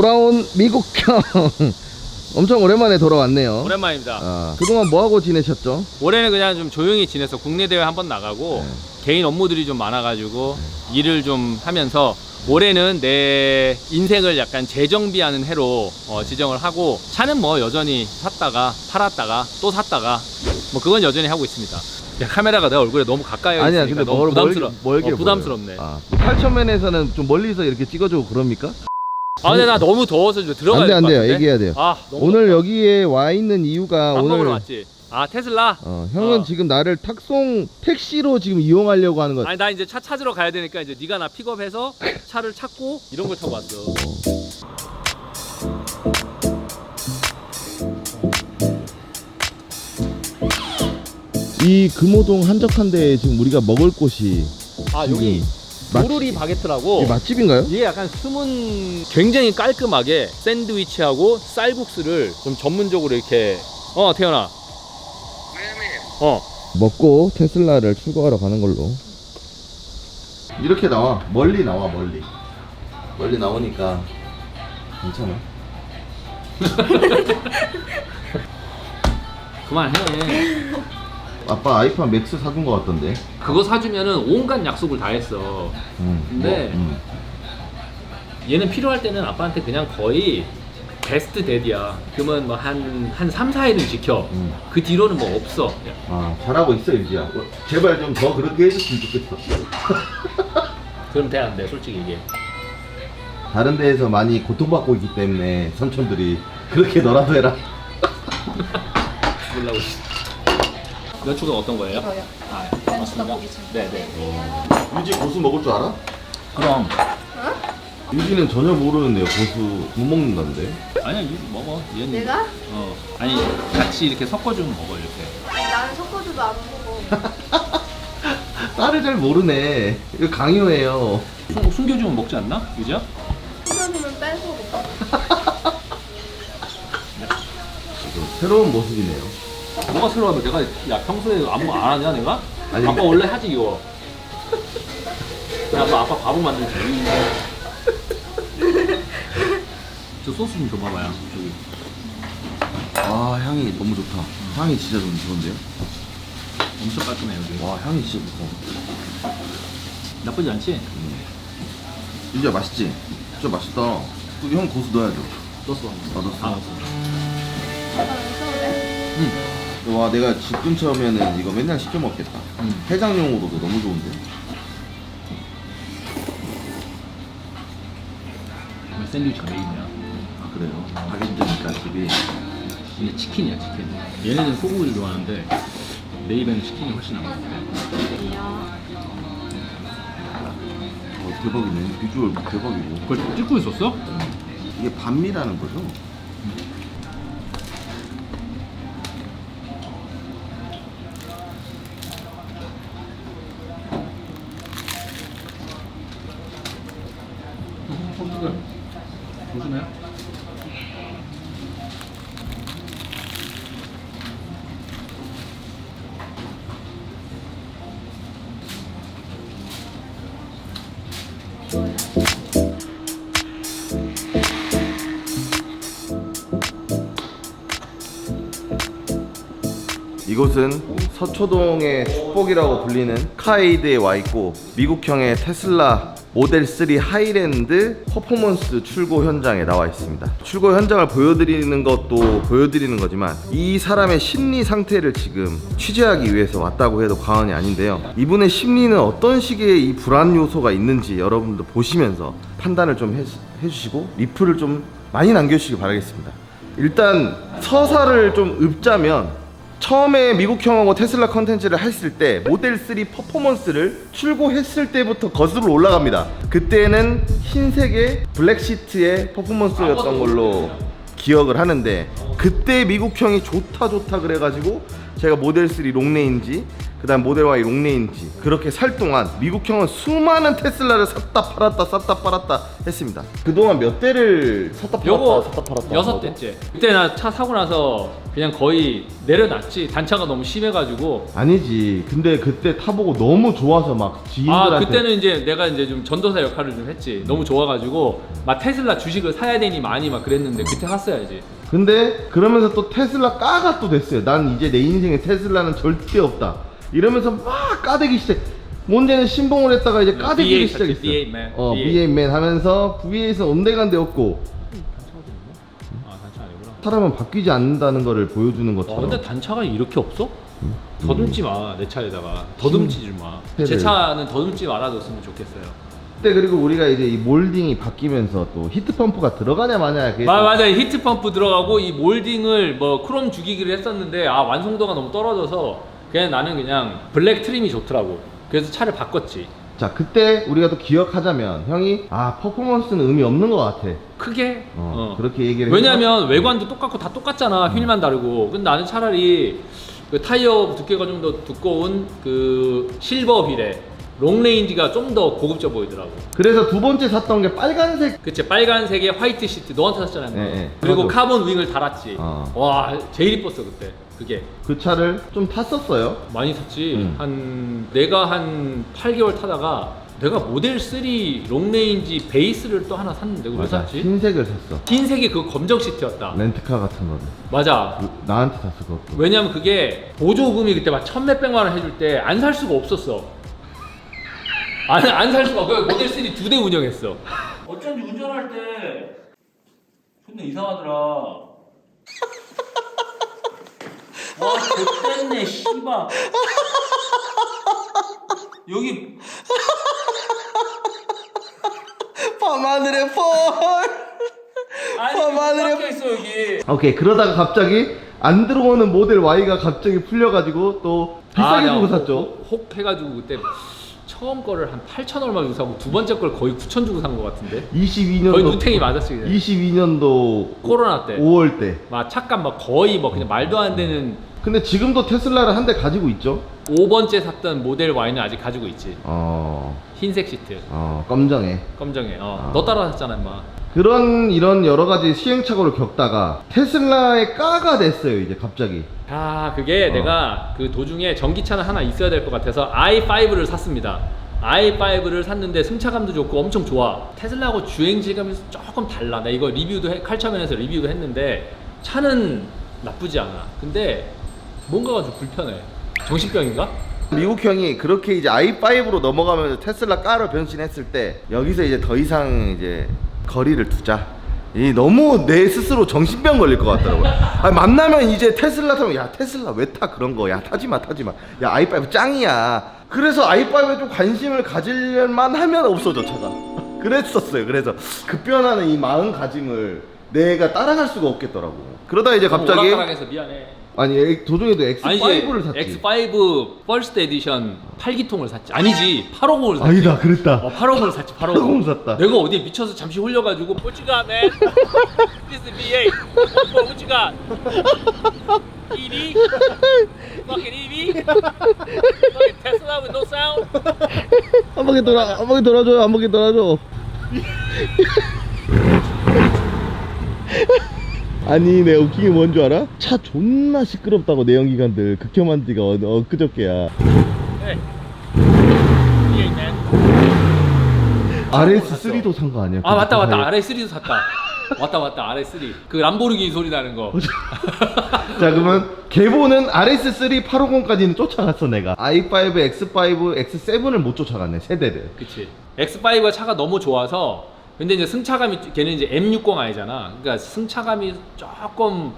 돌아온 미국 형 엄청 오랜만에 돌아왔네요. 오랜만입니다. 아, 그동안 뭐 하고 지내셨죠? 올해는 그냥 좀 조용히 지내서 국내 대회 한 번 나가고 네. 개인 업무들이 좀 많아가지고 일을 좀 하면서 올해는 내 인생을 약간 재정비하는 해로 어, 지정을 하고 차는 뭐 여전히 샀다가 팔았다가 또 샀다가 뭐 그건 여전히 하고 있습니다. 야, 카메라가 내 얼굴에 너무 가까이 아니야, 있으니까 근데 너무 멀, 부담스러. 멀게, 어, 부담스럽네. 보여요. 아, 8천면에서는 좀 멀리서 이렇게 찍어주고 그럽니까? 아, 근데 나 너무 더워서 좀 들어가야 안 돼, 될것 안 돼요. 같은데? 얘기해야 돼요. 아, 너무 오늘 덥다. 여기에 와 있는 이유가 밥 먹으러 오늘 왔지. 아, 테슬라. 어, 형은 어. 지금 나를 탁송 택시로 지금 이용하려고 하는 거 아니 나 이제 차 찾으러 가야 되니까 이제 네가 나 픽업해서 차를 찾고 이런 걸 타고 왔어. 이 금호동 한적한데 지금 우리가 먹을 곳이 아 여기 도루리 바게트라고. 이게 맛집인가요? 이게 약간 숨은 굉장히 깔끔하게 샌드위치하고 쌀국수를 좀 전문적으로 이렇게 어 태연아. 어. 먹고 테슬라를 출고하러 가는 걸로. 이렇게 나와. 멀리 나와 멀리. 멀리 나오니까 괜찮아. 그만해 아빠 아이폰 맥스 사준 거 같던데. 그거 사주면은 온갖 약속을 다 했어. 음, 근데 음. 얘는 필요할 때는 아빠한테 그냥 거의 베스트 데디야. 그러면 뭐한한 3, 4일은 지켜. 음. 그 뒤로는 뭐 없어. 아 잘하고 있어 유지야. 어, 제발 좀 더 그렇게 해줬으면 좋겠어. 그럼 돼 안 돼? 솔직히 이게. 다른 데에서 많이 고통받고 있기 때문에 삼촌들이 그렇게 너라도 해라. 몰라고 면추가 어떤 거예요? 저요. 아 면추 떡볶이죠. 네네 유지 고수 먹을 줄 알아? 그럼 유지는 전혀 모르는데요 고수 못 먹는다는데 아니야 이거 먹어 얘는 내가? 어 아니 같이 이렇게 섞어주면 먹어 이렇게 나는 섞어줘도 안 먹어. 딸을 잘 모르네 이거 강요해요 숨, 숨겨주면 먹지 않나 유지야? 수면이면 빼서 먹어. 새로운 모습이네요 뭐가 새로워 내가 야 평소에 아무 안 하냐 내가? 아니, 아빠 원래 하지 이거 야, 아빠 아빠 바보 만들지 저 소스 좀 줘봐봐요 저기 아 향이 너무 좋다 향이 진짜 좀 좋은데요? 엄청 깔끔해 여기 와 향이 진짜 좋다 나쁘지 않지? 유지야 맛있지? 진짜 맛있다 여기 형 고수 넣어야죠 넣었어 아, 넣었어? 아 넣었어? 응. 와 내가 집 근처면은 이거 맨날 시켜 먹겠다. 응. 해장용으로도 너무 좋은데? 이거 샌드위치가 메인이야 아 그래요? 바게트니까 집이. 이게 치킨이야 치킨. 얘네는 소고기를 좋아하는데 내 입에는 치킨이 훨씬 안 맞아. 어, 대박이네. 비주얼 대박이고. 그걸 찍고 있었어? 이게 반미라는 거죠? 이곳은 서초동의 축복이라고 불리는 카이드에 와 있고 미국형의 테슬라 모델 3 하이랜드 퍼포먼스 출고 현장에 나와 있습니다. 출고 현장을 보여드리는 것도 보여드리는 거지만 이 사람의 심리 상태를 지금 취재하기 위해서 왔다고 해도 과언이 아닌데요. 이분의 심리는 어떤 식의 이 불안 요소가 있는지 여러분도 보시면서 판단을 좀 해, 해주시고 리플을 좀 많이 남겨주시기 바라겠습니다. 일단 서사를 좀 읊자면 처음에 미국형하고 테슬라 컨텐츠를 했을 때 모델 3 퍼포먼스를 출고했을 때부터 거슬러 올라갑니다. 그때는 흰색의 블랙 시트의 퍼포먼스였던 걸로 기억을 하는데 그때 미국형이 좋다 좋다 그래가지고 제가 모델 3 롱레인지 그 그다음 모델 Y 롱레인지 그렇게 살 동안 미국형은 수많은 테슬라를 샀다 팔았다 샀다 팔았다 했습니다. 그동안 몇 대를 샀다 팔았다 요거 샀다 팔았다 여섯 한? 대째. 그때 나 차 사고 나서 그냥 거의 내려놨지. 단차가 너무 심해가지고. 아니지. 근데 그때 타보고 너무 좋아서 막 지인들한테 아 그때는 이제 내가 이제 좀 전도사 역할을 좀 했지. 너무 좋아가지고 막 테슬라 주식을 사야 되니 많이 막 그랬는데 그때 샀어야지. 근데 그러면서 또 테슬라 까가 또 됐어요. 난 이제 내 인생에 테슬라는 절대 없다. 이러면서 막 까대기 시작. 문제는 신봉을 했다가 이제 까대기를 B8 샀지, 시작했어. B8 man. 어, B8. B8man 하면서 VA에서 온데간데 없고 아 단차 아니구나. 사람은 바뀌지 않는다는 거를 보여주는 와, 것처럼. 근데 단차가 이렇게 없어? 더듬지 마, 내 차에다가. 더듬지 마. 제 음. 테를. 차는 더듬지 말아줬으면 좋겠어요. 그때 그리고 우리가 이제 이 몰딩이 바뀌면서 또 히트 펌프가 들어가냐 마냐 그게 마, 맞아, 히트 펌프 들어가고 이 몰딩을 뭐 크롬 주기기를 했었는데 아 완성도가 너무 떨어져서 그냥 나는 그냥 블랙 트림이 좋더라고. 그래서 차를 바꿨지. 자 그때 우리가 또 기억하자면 형이 아 퍼포먼스는 의미 없는 것 같아. 크게. 어, 어. 그렇게 얘기를 왜냐면 외관도 똑같고 다 똑같잖아. 휠만 다르고. 근데 나는 차라리 그 타이어 두께가 좀 더 두꺼운 그 실버 휠에 롱레인지가 좀 더 고급져 보이더라고. 그래서 두 번째 샀던 게 빨간색 그치 빨간색의 화이트 시트 너한테 샀잖아. 네, 네, 네. 그리고 맞아. 카본 윙을 달았지. 어. 와 제일 이뻤어 그때. 그게 그 차를 좀 탔었어요. 많이 샀지. 음. 한 내가 한 8개월 타다가 내가 모델 3 롱레인지 베이스를 또 하나 샀는데 그거 왜 맞아. 샀지? 흰색을 샀어. 흰색이 그 검정 시트였다. 렌트카 같은 거를. 맞아. 그- 나한테 샀어 그것도. 왜냐면 그게 보조금이 그때 막 천몇백만 원 해줄 때 안 살 수가 없었어. 안 안 살 수가 없어. 그 모델 3 두 대 운영했어. 어쩐지 운전할 때 존나 이상하더라. 와, 좋댔네, 씨발. 여기 밤하늘의 펄. 아니 있어 여기. 오케이 그러다가 갑자기 안 들어오는 모델 Y가 갑자기 풀려가지고 또 비싸게 아, 주고 야, 샀죠. 혹, 혹 해가지고 그때 처음 거를 한 8천 얼마 주고 사고 두 번째 걸 거의 9천 주고 산거 같은데. 22년도 거의 누탱이 맞았지 그냥. 22년도 코로나 때. 5월 때. 막 착각 막 거의 뭐 그냥 말도 안 되는 근데 지금도 테슬라를 한 대 가지고 있죠. 5번째 샀던 모델 Y는 아직 가지고 있지. 어, 흰색 시트, 어, 검정에. 검정에. 어, 아. 너 따라 샀잖아, 임마. 그런 이런 여러 가지 시행착오를 겪다가 테슬라의 까가 됐어요 이제 갑자기. 아, 그게 어. 내가 그 도중에 전기차는 하나 있어야 될 것 같아서 i5를 샀습니다. i5를 샀는데 승차감도 좋고 엄청 좋아. 테슬라하고 주행 질감이 조금 달라. 나 이거 리뷰도 해, 칼차면에서 리뷰도 했는데 차는 나쁘지 않아. 근데 뭔가가 좀 불편해. 정신병인가? 미국 형이 그렇게 이제 i5로 넘어가면서 테슬라 까로 변신했을 때 여기서 이제 더 이상 이제 거리를 두자. 이 너무 내 스스로 정신병 걸릴 것 같더라고요. 아니, 만나면 이제 테슬라 타면 야 테슬라 왜 타 그런 거야 타지 마 타지 마. 야 i5 짱이야. 그래서 i5에 좀 관심을 가질만 하면 없어져 차가. 그랬었어요. 그래서 급변하는 이 마음가짐을 내가 따라갈 수가 없겠더라고. 그러다 이제 갑자기 오락가락해서 미안해. 아니 엑- 도중에도 X5를 샀지. X5 퍼스트 에디션 8기통을 샀지. 아니지, 850을 샀지. 아니다 그랬다. 어, 850을 샀지, 850. 850 샀다. 내가 어디에 미쳐서 잠시 홀려가지고 got, man? This is V8. What, what you got? EV? Fucking EV? Fucking Tesla with no sound? 한 바퀴 돌아 한 바퀴 돌아줘 한 바퀴 돌아줘 아니 내 웃긴 게 뭔 줄 알아? 차 존나 시끄럽다고 내연기관들 극혐한 지가 어, 엊그저께야 Hey. V8, man. RS3도 산 거 아니야? 아 맞다 그 맞다 사이에. RS3도 샀다. 맞다 맞다 RS3. 그 람보르기니 소리 나는 거. 자 그러면 개보는 RS3 850까지는 쫓아갔어 내가 i5, X5, X7을 못 쫓아갔네 세대를 그치. X5가 차가 너무 좋아서 근데 이제 승차감이 걔는 이제 M60i잖아. 그러니까 승차감이 조금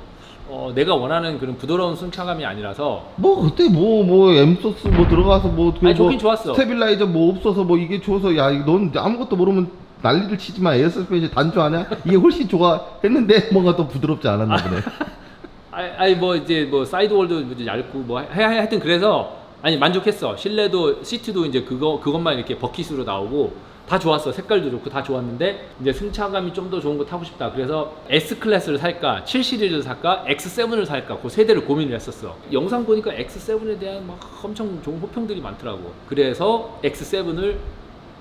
어, 내가 원하는 그런 부드러운 승차감이 아니라서 뭐 그때 뭐뭐 엠소스 뭐 들어가서 뭐, 그 아니, 뭐 좋긴 좋았어. 스테빌라이저 뭐 없어서 뭐 이게 좋아서 야 넌 아무것도 모르면 난리를 치지만 에어 서스페이스 단조하냐 이게 훨씬 좋아 했는데 뭔가 또 부드럽지 않았나 보네 아, 아니 뭐 이제 뭐 사이드 월도 이제 얇고 뭐 하, 하, 하여튼 그래서 아니 만족했어. 실내도 시트도 이제 그거 그것만 이렇게 버킷으로 나오고 다 좋았어. 색깔도 좋고 다 좋았는데 이제 승차감이 좀 더 좋은 거 타고 싶다. 그래서 S 클래스를 살까, 7 시리즈를 살까, X7을 살까 그 세 대를 고민을 했었어. 영상 보니까 X7에 대한 막 엄청 좋은 호평들이 많더라고. 그래서 X7을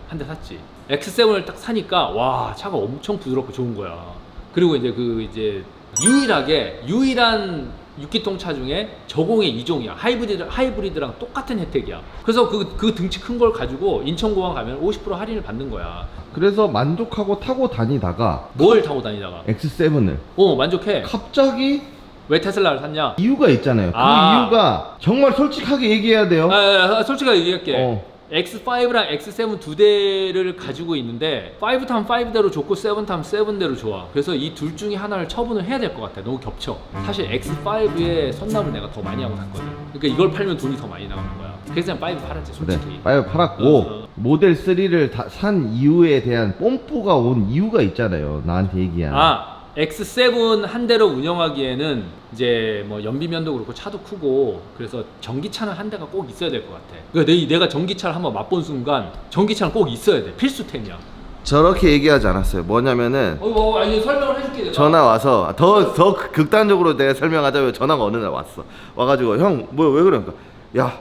한 대 샀지. X7을 딱 사니까 와 차가 엄청 부드럽고 좋은 거야. 그리고 이제 그 이제 유일하게 유일한 6기통 차 중에 저공의 2종이야. 하이브리드 하이브리드랑 똑같은 혜택이야. 그래서 그 그 등치 큰 걸 가지고 인천공항 가면 50% 할인을 받는 거야. 그래서 만족하고 타고 다니다가 뭘 타고 다니다가 X7을 어 만족해. 갑자기 왜 테슬라를 샀냐? 이유가 있잖아요. 그 아. 이유가 정말 솔직하게 얘기해야 돼요. 아, 아, 아, 솔직하게 얘기할게. 어. X5랑 X7 두 대를 가지고 있는데 5 타면 5대로 좋고 7 타면 7대로 좋아. 그래서 이 둘 중에 하나를 처분을 해야 될 것 같아. 너무 겹쳐. 사실 X5의 선납을 내가 더 많이 하고 샀거든. 그러니까 이걸 팔면 돈이 더 많이 나가는 거야. 그래서 그냥 5 팔았지, 그래, 솔직히. 빨리 팔았고 어, 어. 모델 3를 다, 산 이유에 대한 뽐뿌가 온 이유가 있잖아요. 나한테 얘기한. 아, X7 한 대로 운영하기에는 이제 뭐 연비면도 그렇고 차도 크고 그래서 전기차는 한 대가 꼭 있어야 될 것 같아. 그러니까 내, 내가 전기차를 한번 맛본 순간 전기차는 꼭 있어야 돼. 필수템이야. 저렇게 얘기하지 않았어요. 뭐냐면은 어, 뭐, 아니 설명을 해줄게. 내가. 전화 와서 더 더 극단적으로 내가 설명하자면 전화가 어느 날 왔어. 와가지고 형뭐왜 그러니까 야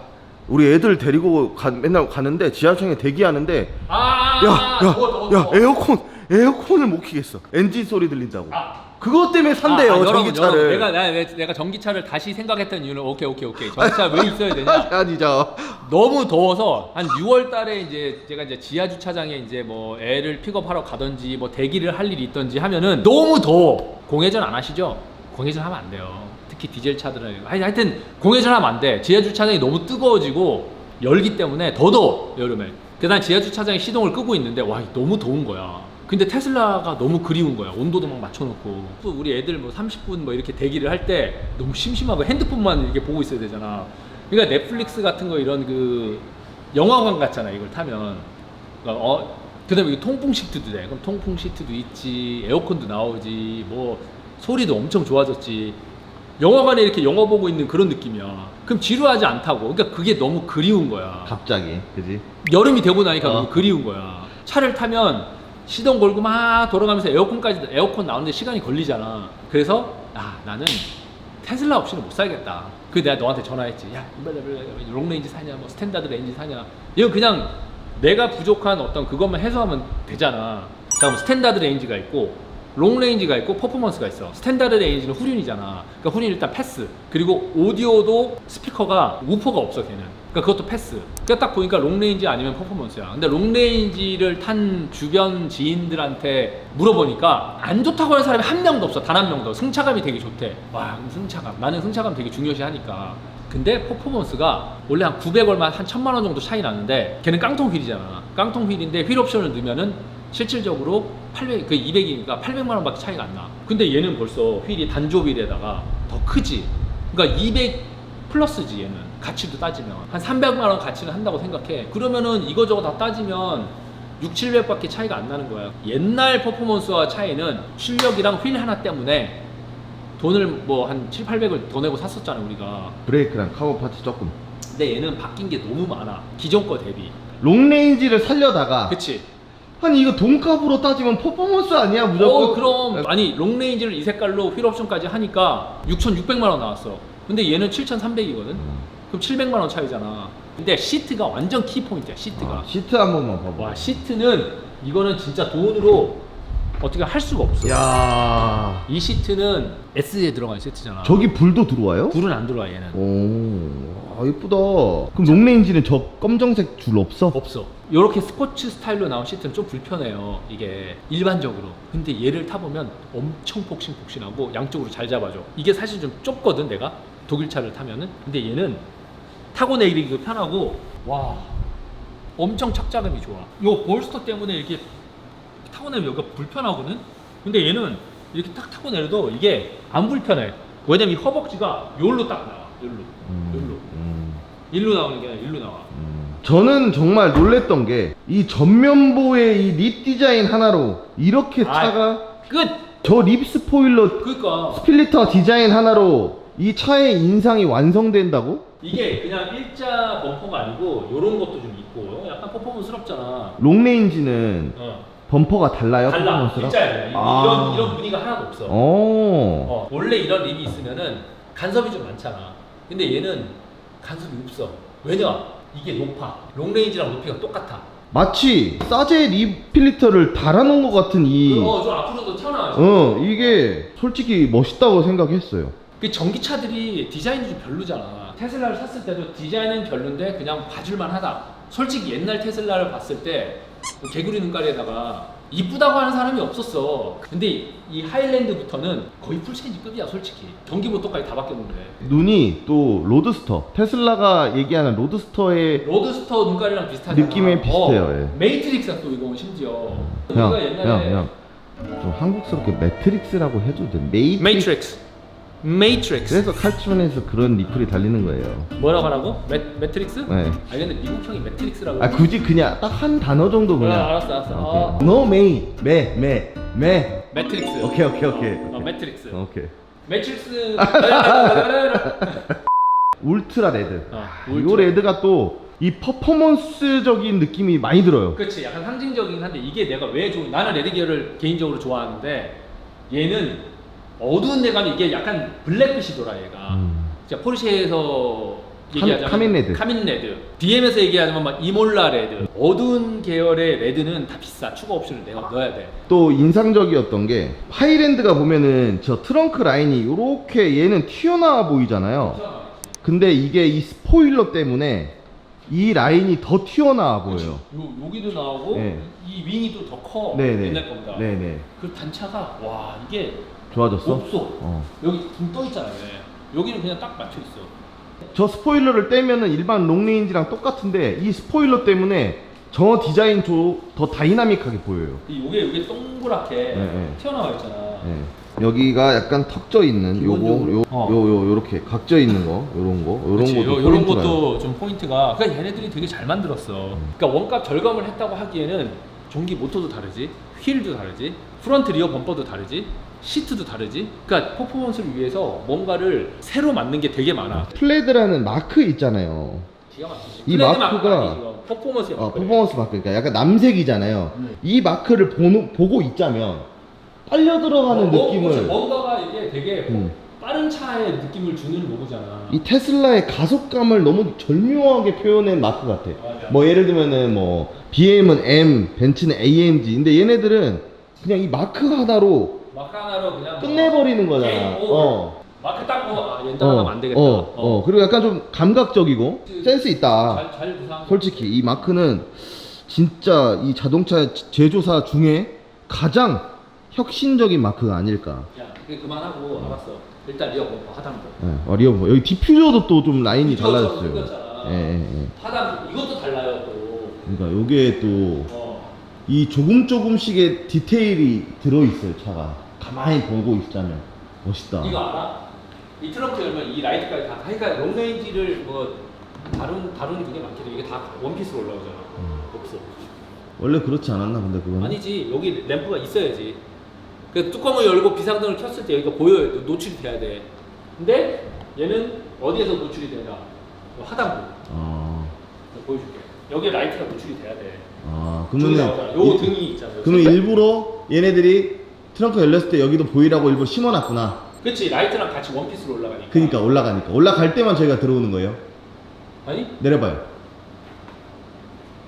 우리 애들 데리고 가, 맨날 가는데 지하철에 대기하는데 아, 야야 더워, 더워, 야 더워. 에어컨 에어컨을 못 키겠어. 엔진 소리 들린다고. 아. 그것 때문에 산대요 아, 아, 여러분, 전기차를. 여러분, 내가 나, 내- 내가 전기차를 다시 생각했던 이유는 오케이 오케이 오케이 전기차 왜 있어야 되냐? 아니죠. 너무 더워서 한 6월 달에 이제 제가 이제 지하 주차장에 이제 뭐 애를 픽업하러 가든지 뭐 대기를 할 일이 있든지 하면은 너무 더워. 공회전 안 하시죠? 공회전 하면 안 돼요. 특히 디젤 차들은 하여- 하여튼 공회전 하면 안 돼. 지하 주차장이 너무 뜨거워지고 열기 때문에 더 더워 여름에. 난 지하 주차장에 시동을 끄고 있는데 와 너무 더운 거야. 근데 테슬라가 너무 그리운 거야. 온도도 막 맞춰놓고. 또 우리 애들 뭐 30분 뭐 이렇게 대기를 할 때 너무 심심하고 핸드폰만 이렇게 보고 있어야 되잖아. 그러니까 넷플릭스 같은 거 이런 그 영화관 같잖아 이걸 타면. 그러니까 어 그다음에 통풍 시트도 돼. 그럼 통풍 시트도 있지, 에어컨도 나오지, 뭐 소리도 엄청 좋아졌지. 영화관에 이렇게 영화 보고 있는 그런 느낌이야. 그럼 지루하지 않다고. 그러니까 그게 너무 그리운 거야. 갑자기 그지? 여름이 되고 나니까 어. 너무 그리운 거야. 차를 타면 시동 걸고 막 돌아가면서 에어컨까지 에어컨 나오는데 시간이 걸리잖아. 그래서 아 나는 테슬라 없이는 못 살겠다. 그 내가 너한테 전화했지. 야 롱레인지 사냐, 뭐 스탠다드 레인지 사냐. 이거 그냥 내가 부족한 어떤 그것만 해소하면 되잖아. 자, 뭐 스탠다드 레인지가 있고 롱레인지가 있고 퍼포먼스가 있어. 스탠다드 레인지는 후륜이잖아. 그러니까 후륜 일단 패스. 그리고 오디오도 스피커가 우퍼가 없어 걔는. 그러니까 그것도 패스. 그러니까 딱 보니까 롱레인지 아니면 퍼포먼스야. 근데 롱레인지를 탄 주변 지인들한테 물어보니까 안 좋다고 하는 사람이 한 명도 없어. 단 한 명도. 승차감이 되게 좋대. 와, 승차감. 나는 승차감 되게 중요시 하니까. 근데 퍼포먼스가 원래 한 900 얼마 한 1000만 원 정도 차이 나는데 걔는 깡통 휠이잖아. 깡통 휠인데 휠 옵션을 넣으면은 실질적으로 800, 그 200이니까 800만 원밖에 차이가 안 나. 근데 얘는 벌써 휠이 단조 휠에다가 더 크지. 그러니까 200 플러스지 얘는 가치도 따지면 한 300만 원 가치는 한다고 생각해. 그러면은 이거저거 다 따지면 6, 700밖에 차이가 안 나는 거야. 옛날 퍼포먼스와 차이는 출력이랑 휠 하나 때문에 돈을 뭐 한 7, 800을 더 내고 샀었잖아 우리가. 브레이크랑 카고 파츠 조금. 근데 얘는 바뀐 게 너무 많아. 기존 거 대비. 롱레인지를 살려다가 그치? 아니 이거 돈값으로 따지면 퍼포먼스 아니야 무조건. 어, 그럼 아니 롱레인지를 이 색깔로 휠 옵션까지 하니까 6,600만 원 나왔어. 근데 얘는 7,300이거든. 그럼 700만 원 차이잖아. 근데 시트가 완전 키 포인트야. 시트가. 아, 시트 한 번만 봐봐. 와 시트는 이거는 진짜 돈으로 어떻게 할 수가 없어. 야 이 시트는 S에 들어간 시트잖아. 저기 불도 들어와요? 불은 안 들어와 얘는. 오, 아 예쁘다. 그럼 롱레인지는 저 검정색 줄 없어? 없어. 이렇게 스포츠 스타일로 나온 시트는 좀 불편해요. 이게 일반적으로. 근데 얘를 타보면 엄청 폭신폭신하고 양쪽으로 잘 잡아줘. 이게 사실 좀 좁거든 내가 독일 차를 타면은. 근데 얘는 타고 내리기도 편하고 와 엄청 착자감이 좋아. 요 볼스터 때문에 이렇게 타고 내면 여기가 불편하거든. 근데 얘는 이렇게 딱 타고 내려도 이게 안 불편해. 왜냐면 이 허벅지가 요로 딱 나와. 요로. 요로. 음, 일로 나오는 게 아니라 일로 나와. 음. 저는 정말 놀랬던 게 이 전면부의 이 립 디자인 하나로 이렇게 아. 차가 끝. 저 립 스포일러 그러니까 스필리터 디자인 하나로 이 차의 인상이 완성된다고? 이게 그냥 일자 범퍼가 아니고 요런 것도 좀 있고 약간 퍼포먼스럽잖아. 롱레인지는 어. 범퍼가 달라요? 달라. 퍼포먼스랑? 일자야. 아. 이런 이런 무늬가 하나도 없어. 어. 어, 원래 이런 립이 있으면은 간섭이 좀 많잖아. 근데 얘는 간섭이 없어. 왜냐? 이게 높아. 롱레인지랑 높이가 똑같아. 마치 사제 립 필리터를 달아놓은 것 같은 이 어, 좀 앞으로도 튀어나와. 어, 이게 솔직히 멋있다고 생각했어요. 그 전기차들이 디자인이 좀 별로잖아. 테슬라를 샀을 때도 디자인은 별론데 그냥 봐줄만 하다. 솔직히 옛날 테슬라를 봤을 때뭐 개구리 눈깔에다가 이쁘다고 하는 사람이 없었어. 근데 이 하일랜드부터는 거의 풀체인지급이야, 솔직히. 전기모터까지 다 바뀌었는데. 눈이 또 로드스터 테슬라가 얘기하는 로드스터의 로드스터 눈깔이랑 비슷하잖아. 느낌이 비슷해요, 어, 예. 메이트릭스야 또 이거 심지어. 그냥 우리가 옛날에 그냥 그냥 좀 한국스럽게 매트릭스라고 해도 돼. 메이트릭스. 메이트릭스. 메이트릭스. 그래서 칼춤에서 그런 리플이 달리는 거예요. 뭐라고 하라고? 매, 매트릭스? 네. 아니 근데 미국 형이 매트릭스라고. 아 굳이 그냥 딱 한 단어 정도 그냥. 아, 알았어, 알았어. 어. 오케이. No 메메 메. 매트릭스. 오케이 오케이 오케이. 어, 매트릭스. 오케이. 매트릭스. 울트라 레드. 어, 이 울트라. 레드가 또 이 퍼포먼스적인 느낌이 많이 들어요. 그렇지 약간 상징적이긴 한데 이게 내가 왜 좋은 나는 레드 계열을 개인적으로 좋아하는데 얘는 어두운 데 가면 이게 약간 블랙빛이더라 얘가 음. 진짜 포르쉐에서 얘기하자면 카민 레드. 카민 레드 BM에서 얘기하자면 막 이몰라 레드 어두운 계열의 레드는 다 비싸 추가 옵션을 내가 넣어야 돼 또 인상적이었던 게 하이랜드가 보면은 저 트렁크 라인이 이렇게 얘는 튀어나와 보이잖아요. 근데 이게 이 스포일러 때문에 이 라인이 더 튀어나와 보여요. 요, 여기도 나오고 네. 이 윙이 또 더 커 네네. 옛날 거보다 네네. 그 단차가 와 이게 좋아졌어? 없어 어. 여기 붕떠 있잖아 왜 여기는 그냥 딱 맞춰 있어 저 스포일러를 떼면은 일반 롱레인지랑 똑같은데 이 스포일러 때문에 저 디자인 조 더 다이나믹하게 보여요. 이 요게 요게 동그랗게 네. 튀어나와 있잖아. 네. 여기가 약간 턱져 있는 요거 기본적으로. 요 어. 요 요 요렇게 각져 있는 거 요런 거 요런 그치, 것도 요, 요런 포인트가 것도 좀 포인트가 그러니까 얘네들이 되게 잘 만들었어. 그러니까 원값 절감을 했다고 하기에는 전기 모터도 다르지, 휠도 다르지, 프런트 리어 범퍼도 다르지, 시트도 다르지. 그러니까 퍼포먼스를 위해서 뭔가를 새로 만든 게 되게 많아. 플레드라는 마크 있잖아요. 기가 막히지. 이 플레드 마크가- 마크 아니지, 퍼포먼스 어, 퍼포먼스 마크 그러니까 약간 남색이잖아요. 음. 이 마크를 보고 있자면 빨려 들어가는 느낌을 뭔가가 이게 되게 음. 빠른 차의 느낌을 주는 로고잖아. 이 테슬라의 가속감을 너무 절묘하게 표현한 마크 같아. 맞아. 뭐 예를 들면은 뭐 BM은 M, 벤츠는 AMG. 근데 얘네들은 그냥 이 마크 하나로 마크 하나로 그냥 끝내버리는 게임 거잖아. 오버. 어. 마크 딱 보고 아 얘는 따라가면 안 되겠다. 어, 어. 그리고 약간 좀 감각적이고 센스 있다. 잘, 잘 구상. 솔직히 이 마크는 진짜 이 자동차 제조사 중에 가장 혁신적인 마크가 아닐까. 야, 그만하고 알았어. 일단 리어 범퍼 하단부. 예, 어, 리어 여기 디퓨저도 또 좀 라인이 달라졌어요. 생겼잖아. 예, 예, 예. 하단부 이것도 달라요 또. 그러니까 요게 또이 어. 조금 조금씩의 디테일이 들어 있어요 차가. 가만히 보고 있자면 멋있다. 이거 알아? 이 트렁크 열면 이 라이트까지 다. 그러니까 롱레인지를 뭐 다룬 다루는 그게 많거든. 이게 다 원피스로 올라오잖아. 음. 없어. 원래 그렇지 않았나 근데 그거는? 아니지 여기 램프가 있어야지. 그 뚜껑을 열고 비상등을 켰을 때 여기가 보여요. 노출이 돼야 돼. 근데 얘는 어디에서 노출이 되냐? 하단부. 아, 내가 보여줄게. 여기 라이트가 노출이 돼야 돼. 아 그러면. 요 이- 등이 있잖아. 요 그러면. 일부러 얘네들이 트렁크 열렸을 때 여기도 보이라고 일부러 심어놨구나. 그렇지 라이트랑 같이 원피스로 올라가니까. 그러니까 올라가니까 올라갈 때만 저희가 들어오는 거예요. 아니 내려봐요.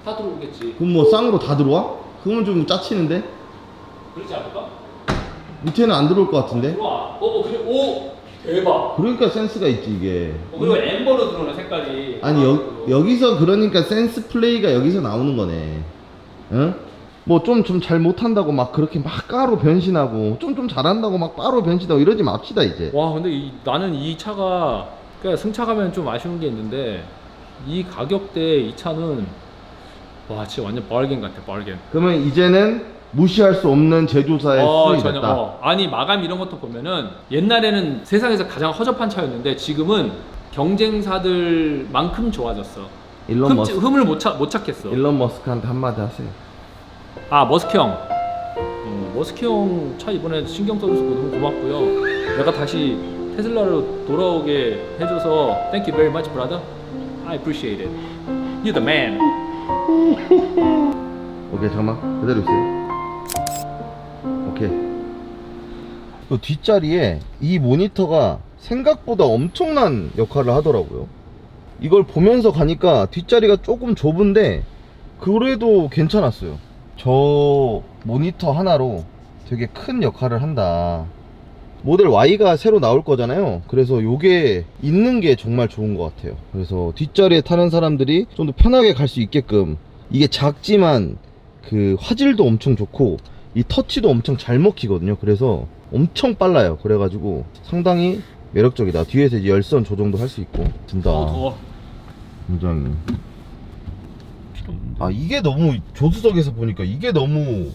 다 들어오겠지. 그럼 뭐 쌍으로 다 들어와? 그러면 좀 짜치는데 그렇지 않을까? 밑에는 안 들어올 것 같은데. 들어와. 어, 어 그래. 오 대박. 그러니까 센스가 있지 이게. 어, 그리고 엠버로 들어오는 색깔이. 아니 여, 여기서 그러니까 센스 플레이가 여기서 나오는 거네. 응? 뭐 좀 좀 잘 못한다고 막 그렇게 막 까로 변신하고 좀 좀 잘한다고 막 까로 변신하고 이러지 맙시다 이제. 와 근데 이, 나는 이 차가 그러니까 승차 가면 좀 아쉬운 게 있는데 이 가격대에 이 차는 와 진짜 완전 바겐 같아 바겐. 그러면 이제는 무시할 수 없는 제조사의 어, 수준이 전혀, 됐다. 어. 아니 마감 이런 것도 보면은 옛날에는 세상에서 가장 허접한 차였는데 지금은 경쟁사들만큼 좋아졌어. 일론 흠, 머스 흠을 못, 찾, 못 찾겠어. 일론 머스크한테 한마디 하세요. 아 머스크 형. 어, 머스크 형 차 이번에 신경 써줘서 너무 고맙고요. 내가 다시 테슬라로 돌아오게 해줘서 Thank you very much, brother. I appreciate it. You're the man. 오케이 잠깐만 그대로 있어요 그 뒷자리에 이 모니터가 생각보다 엄청난 역할을 하더라고요. 이걸 보면서 가니까 뒷자리가 조금 좁은데 그래도 괜찮았어요. 저 모니터 하나로 되게 큰 역할을 한다. 모델 Y가 새로 나올 거잖아요. 그래서 요게 있는 게 정말 좋은 것 같아요. 그래서 뒷자리에 타는 사람들이 좀 더 편하게 갈 수 있게끔 이게 작지만 그 화질도 엄청 좋고 이 터치도 엄청 잘 먹히거든요 그래서 엄청 빨라요 그래가지고 상당히 매력적이다 뒤에서 이제 열선 조정도 할 수 있고 든다 어, 더워. 굉장히 필요 없는데. 아 이게 너무 조수석에서 보니까 이게 너무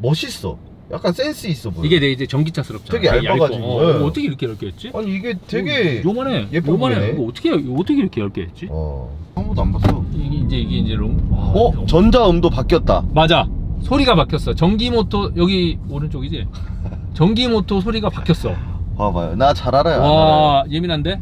멋있어 약간 센스 있어 보여 이게 되게 이제 전기차스럽잖아. 되게 얇아가지고. 어, 네. 이거 어떻게 이렇게 얇게 했지? 아니 이게 되게 요- 요만해. 예뻐 요만해. 보이네. 이거 어떻게 어떻게 이렇게 얇게 했지? 어한 번도 안 봤어 이게 이제 이게 이제 롱. 와, 어? 너무- 전자음도 바뀌었다 맞아. 소리가 바뀌었어. 전기 모터 여기 오른쪽이지. 전기 모터 소리가 바뀌었어. 봐봐요 나 잘 알아요 안 알아요. 와 예민한데?